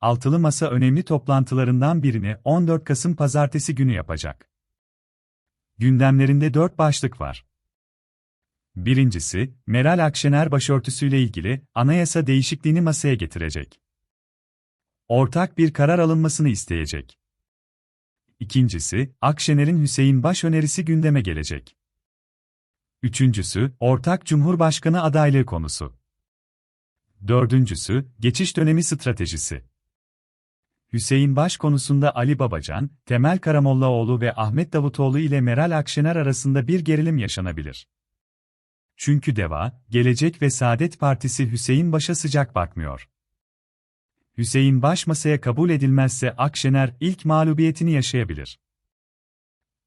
altılı masa önemli toplantılarından birini 14 Kasım pazartesi günü yapacak. Gündemlerinde dört başlık var. Birincisi, Meral Akşener başörtüsüyle ilgili anayasa değişikliğini masaya getirecek. Ortak bir karar alınmasını isteyecek. İkincisi, Akşener'in Hüseyin Baş önerisi gündeme gelecek. Üçüncüsü, ortak Cumhurbaşkanı adaylığı konusu. Dördüncüsü, geçiş dönemi stratejisi. Hüseyin Baş konusunda Ali Babacan, Temel Karamollaoğlu ve Ahmet Davutoğlu ile Meral Akşener arasında bir gerilim yaşanabilir. Çünkü DEVA, Gelecek ve Saadet Partisi Hüseyin Baş'a sıcak bakmıyor. Hüseyin Baş masaya kabul edilmezse Akşener ilk mağlubiyetini yaşayabilir.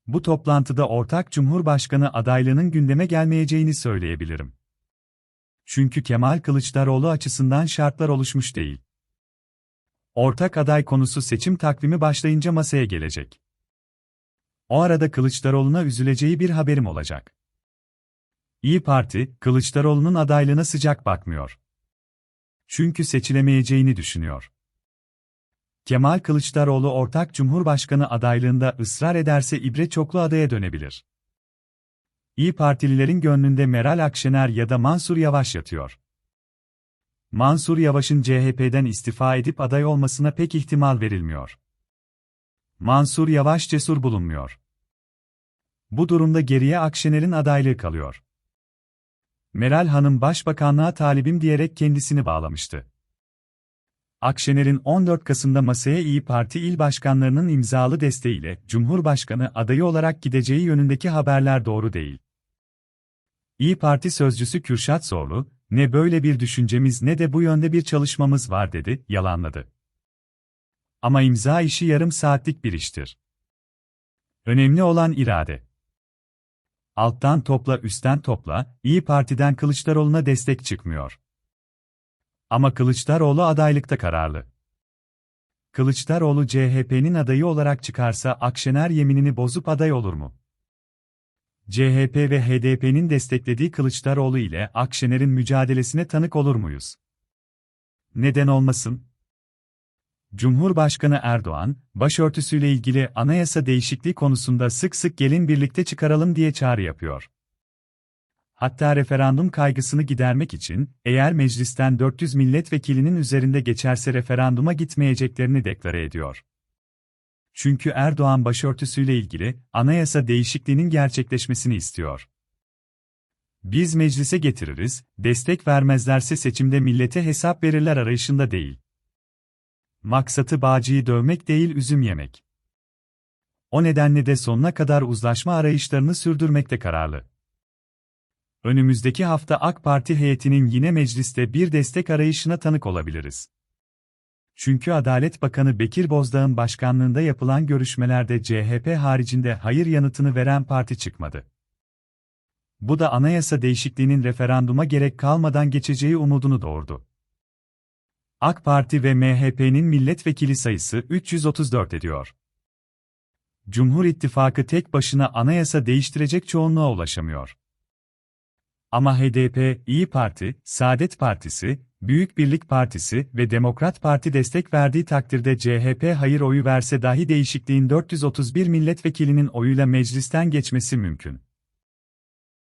Bu toplantıda ortak Cumhurbaşkanı adaylığının gündeme gelmeyeceğini söyleyebilirim. Çünkü Kemal Kılıçdaroğlu açısından şartlar oluşmuş değil. Ortak aday konusu seçim takvimi başlayınca masaya gelecek. O arada Kılıçdaroğlu'na üzüleceği bir haberim olacak. İyi Parti, Kılıçdaroğlu'nun adaylığına sıcak bakmıyor. Çünkü seçilemeyeceğini düşünüyor. Kemal Kılıçdaroğlu ortak Cumhurbaşkanı adaylığında ısrar ederse İbre Çoklu adaya dönebilir. İyi Partililerin gönlünde Meral Akşener ya da Mansur Yavaş yatıyor. Mansur Yavaş'ın CHP'den istifa edip aday olmasına pek ihtimal verilmiyor. Mansur Yavaş cesur bulunmuyor. Bu durumda geriye Akşener'in adaylığı kalıyor. Meral Hanım başbakanlığa talibim diyerek kendisini bağlamıştı. Akşener'in 14 Kasım'da masaya İyi Parti il başkanlarının imzalı desteğiyle Cumhurbaşkanı adayı olarak gideceği yönündeki haberler doğru değil. İyi Parti sözcüsü Kürşat Zorlu, ne böyle bir düşüncemiz ne de bu yönde bir çalışmamız var dedi, yalanladı. Ama imza işi yarım saatlik bir iştir. Önemli olan irade. Alttan topla üstten topla, İyi Parti'den Kılıçdaroğlu'na destek çıkmıyor. Ama Kılıçdaroğlu adaylıkta kararlı. Kılıçdaroğlu CHP'nin adayı olarak çıkarsa Akşener yeminini bozup aday olur mu? CHP ve HDP'nin desteklediği Kılıçdaroğlu ile Akşener'in mücadelesine tanık olur muyuz? Neden olmasın? Cumhurbaşkanı Erdoğan, başörtüsüyle ilgili anayasa değişikliği konusunda sık sık gelin birlikte çıkaralım diye çağrı yapıyor. Hatta referandum kaygısını gidermek için, eğer meclisten 400 milletvekilinin üzerinde geçerse referanduma gitmeyeceklerini deklare ediyor. Çünkü Erdoğan başörtüsüyle ilgili anayasa değişikliğinin gerçekleşmesini istiyor. Biz meclise getiririz, destek vermezlerse seçimde millete hesap verirler arayışında değil. Maksatı bağcıyı dövmek değil üzüm yemek. O nedenle de sonuna kadar uzlaşma arayışlarını sürdürmekte kararlı. Önümüzdeki hafta AK Parti heyetinin yine mecliste bir destek arayışına tanık olabiliriz. Çünkü Adalet Bakanı Bekir Bozdağ'ın başkanlığında yapılan görüşmelerde CHP haricinde hayır yanıtını veren parti çıkmadı. Bu da anayasa değişikliğinin referanduma gerek kalmadan geçeceği umudunu doğurdu. AK Parti ve MHP'nin milletvekili sayısı 334 ediyor. Cumhur İttifakı tek başına anayasa değiştirecek çoğunluğa ulaşamıyor. Ama HDP, İyi Parti, Saadet Partisi, Büyük Birlik Partisi ve Demokrat Parti destek verdiği takdirde CHP hayır oyu verse dahi değişikliğin 431 milletvekilinin oyuyla meclisten geçmesi mümkün.